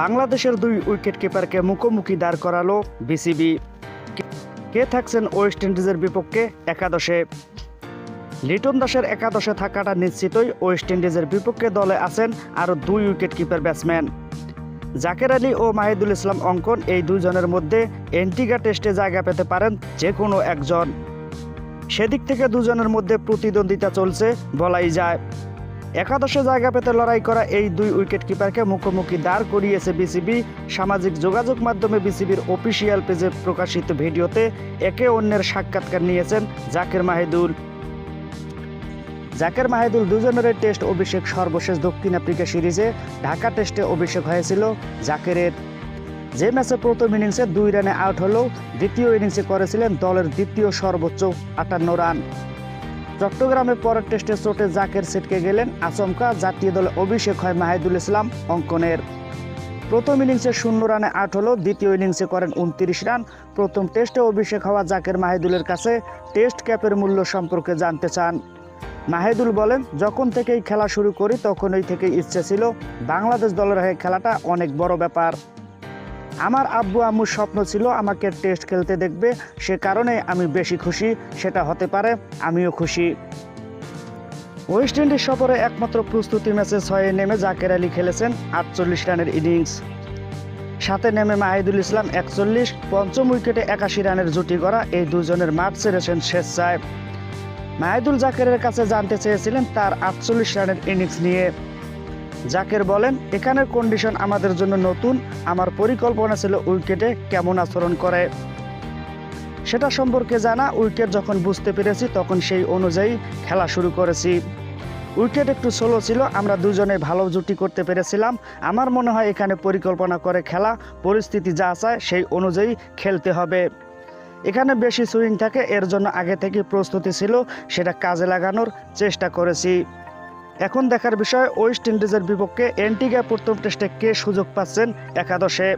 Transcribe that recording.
বাংলাদেশের দুই উইকেট কিপারকে মুখোমুখি দাঁড় করালো বিসিবি। কে থাকছেন ওয়েস্ট ইন্ডিজের বিপক্ষে একাদশে? লিটন দাসের একাদশে থাকাটা নিশ্চিতই ওয়েস্ট ইন্ডিজের বিপক্ষে দলে আছেন আরও দুই wicket keeper batsman. Jaker Ali ও মাহিদুল ইসলাম অঙ্কন এই দুজনের মধ্যে এন্টিগা টেস্টে জায়গা পেতে পারেন যে কোনো একজন। সেদিক থেকে দুজনের মধ্যে প্রতিদ্বন্দ্বিতা চলছে, বলাই যায়। একাদশে জায়গা পেতে লড়াই করা এই দুই উইকেট কিপারকে মুখোমুখি দাঁড় করিয়েছে বিসিবি। সামাজিক যোগাযোগ মাধ্যমে বিসিবির অফিসিয়াল পেজে প্রকাশিত ভিডিওতে একে অন্যের সাক্ষাৎকার নিয়েছেন জাকের মাহিদুল। জাকের মাহিদুল দুজনের টেস্ট অভিষেক সর্বশেষ দক্ষিণ আফ্রিকা সিরিজে ঢাকা টেস্টে অভিষেক হয়েছিল জাকেরের। যে ম্যাচে প্রথম ইনিংসে দুই রানে আউট হলেও দ্বিতীয় ইনিংসে করেছিলেন দলের দ্বিতীয় সর্বোচ্চ আটান্ন রান। চট্টগ্রামে পরের টেস্টে চোটে জাকের ছিটকে গেলেন আচমকা জাতীয় দলে অভিষেক হয় মাহিদুল ইসলাম অঙ্কনের। প্রথম ইনিংসে শূন্য রানে আট হলেও দ্বিতীয় ইনিংসে করেন উনত্রিশ রান। প্রথম টেস্টে অভিষেক হওয়া জাকের মাহিদুলের কাছে টেস্ট ক্যাপের মূল্য সম্পর্কে জানতে চান। মাহেদুল বলেন, যখন থেকেই খেলা শুরু করি, তখনই থেকে ইচ্ছে ছিল বাংলাদেশ দলের হয়ে খেলাটা অনেক বড় ব্যাপার। আমার আব্বু আম্মুর স্বপ্ন ছিল আমাকে টেস্ট খেলতে দেখবে। সে কারণে আমি বেশি খুশি, সেটা হতে পারে আমিও খুশি। ওয়েস্ট ইন্ডিজ সফরে একমাত্র প্রস্তুতি ম্যাচে ছয়ে নেমে জাকের আলী খেলেছেন আটচল্লিশ রানের ইনিংস সাথে নেমে মাহিদুল ইসলাম একচল্লিশ, পঞ্চম উইকেটে একাশি রানের জুটি করা এই দুজনের মাঠ ছেড়েছেন স্বেচ্ছায়। মাহিদুল জাকেরের কাছে জানতে চেয়েছিলেন তার আটচল্লিশ রানের ইনিংস নিয়ে। জাকের বলেন, এখানের কন্ডিশন আমাদের জন্য নতুন, আমার পরিকল্পনা ছিল উইকেটে কেমন আচরণ করে। সেটা সম্পর্কে জানা, উইকেট যখন বুঝতে পেরেছি, তখন সেই অনুযায়ী খেলা শুরু করেছি। উইকেট একটু সোলো ছিল, আমরা দুজনে ভালো জুটি করতে পেরেছিলাম। আমার মনে হয় এখানে পরিকল্পনা করে খেলা, পরিস্থিতি যা চায় সেই অনুযায়ী খেলতে হবে। এখানে বেশি সুইং থাকে, এর জন্য আগে থেকে প্রস্তুতি ছিল, সেটা কাজে লাগানোর চেষ্টা করেছি। এখন দেখার বিষয় ওয়েস্ট ইন্ডিজের বিপক্ষে অ্যান্টিগা প্রথম টেস্টে কে সুযোগ পাচ্ছেন একাদশে?